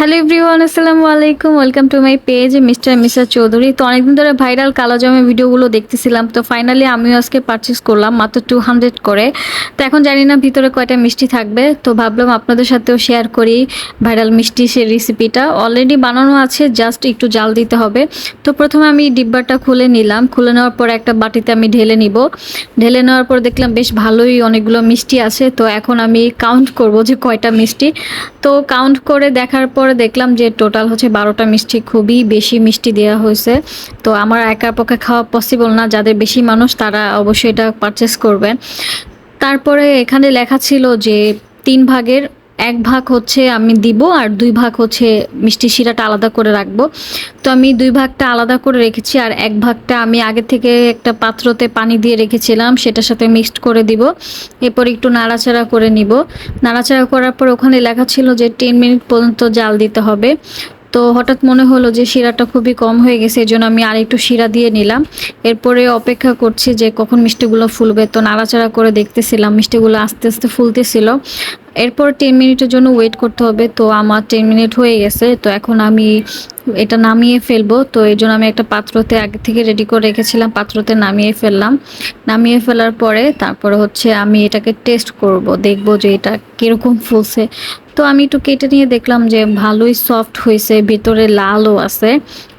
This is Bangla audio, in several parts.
হ্যালো এভরিওয়ান, আসসালামু আলাইকুম। Welcome to my page, mister Misar Chowdhury. তো অনেকদিন ধরে ভাইরাল কালো জামের ভিডিওগুলো দেখতেছিলাম। তো ফাইনালি আমিও আজকে পারচেস করলাম, মাত্র টু হান্ড্রেড করে। তো এখন জানি না ভিতরে কয়টা মিষ্টি থাকবে। তো ভাবলাম আপনাদের সাথেও শেয়ার করি ভাইরাল মিষ্টি সেই রেসিপিটা অলরেডি বানানো আছে জাস্ট একটু জাল দিতে হবে। তো প্রথমে আমি ডিব্বাটা খুলে নিলাম। খুলে নেওয়ার পর একটা বাটিতে আমি ঢেলে নিব। ঢেলে নেওয়ার পর দেখলাম বেশ ভালোই অনেকগুলো মিষ্টি আছে। তো এখন আমি কাউন্ট করব যে কয়টা মিষ্টি। তো কাউন্ট করে দেখার পরে দেখলাম যে টোটাল হচ্ছে বারোটা মিষ্টি খুবই বেশি মিষ্টি দেওয়া হয়েছে। তো আমার একার পক্ষে খাওয়া পসিবল না, যাদের বেশি মানুষ তারা অবশ্যই এটা পারচেস করবেন। তারপরে এখানে লেখা ছিল যে তিন ভাগের এক ভাগ হচ্ছে আমি দিব আর দুই ভাগ হচ্ছে মিষ্টি শিরাটা আলাদা করে রাখব। তো আমি দুই ভাগটা আলাদা করে রেখেছি আর এক ভাগটা আমি আগে থেকে একটা পাত্রতে পানি দিয়ে রেখেছিলাম, সেটার সাথে মিক্সড করে দিব। এরপর একটু নাড়াচাড়া করে নিব। নাড়াচাড়া করার পর ওখানে লেখা ছিল যে টেন মিনিট পর্যন্ত জাল দিতে হবে। তো হঠাৎ মনে হলো যে শিরাটা খুবই কম হয়ে গেছে এই জন্য আমি আর একটু শিরা দিয়ে নিলাম। এরপরে অপেক্ষা করছি যে কখন মিষ্টিগুলো ফুলবে। তো নাড়াচাড়া করে দেখতেছিলাম, মিষ্টিগুলো আস্তে আস্তে ফুলতেছিল। এরপর টেন মিনিটের জন্য ওয়েট করতে হবে। তো আমার টেন মিনিট হয়ে গেছে। তো এখন আমি এটা নামিয়ে ফেলব। তো এই জন্য আমি একটা পাত্রতে আগে থেকে রেডি করে রেখেছিলাম। পাত্রতে নামিয়ে ফেললাম। নামিয়ে ফেলার পরে তারপরে হচ্ছে আমি এটাকে টেস্ট করব। দেখব যে এটা কীরকম ফুলছে। তো আমি একটু কেটে নিয়ে দেখলাম যে ভালোই সফট হয়েছে। ভিতরে লালও আছে।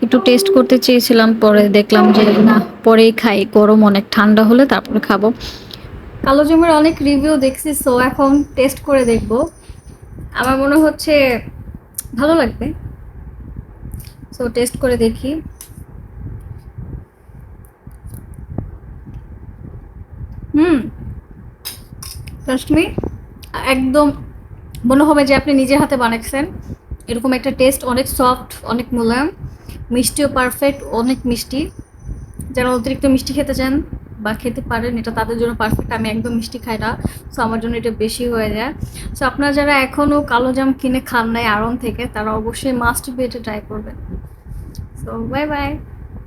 একটু টেস্ট করতে চেয়েছিলাম। পরে দেখলাম যে না, পরেই খাই। গরম অনেক। ঠান্ডা হলে তারপরে খাব। কালো জামের অনেক রিভিউ দেখছি সো এখন টেস্ট করে দেখব। আমার মনে হচ্ছে ভালো লাগবে। সো টেস্ট করে দেখি। হুম। মি একদম মনে হবে যে আপনি নিজের হাতে বানাচ্ছেন এরকম একটা টেস্ট অনেক সফট অনেক মোলায়েম, মিষ্টিও পারফেক্ট অনেক মিষ্টি। যারা অতিরিক্ত মিষ্টি খেতে চান বা খেতে পারেন, এটা তাদের জন্য পারফেক্ট আমি একদম মিষ্টি খাই না সো আমার জন্য এটা বেশি হয়ে যায়। সো আপনারা যারা এখনও কালো জাম কিনে খান নাই আড়ং থেকে, তারা অবশ্যই মাস্ট বি এটা ট্রাই করবেন। So bye bye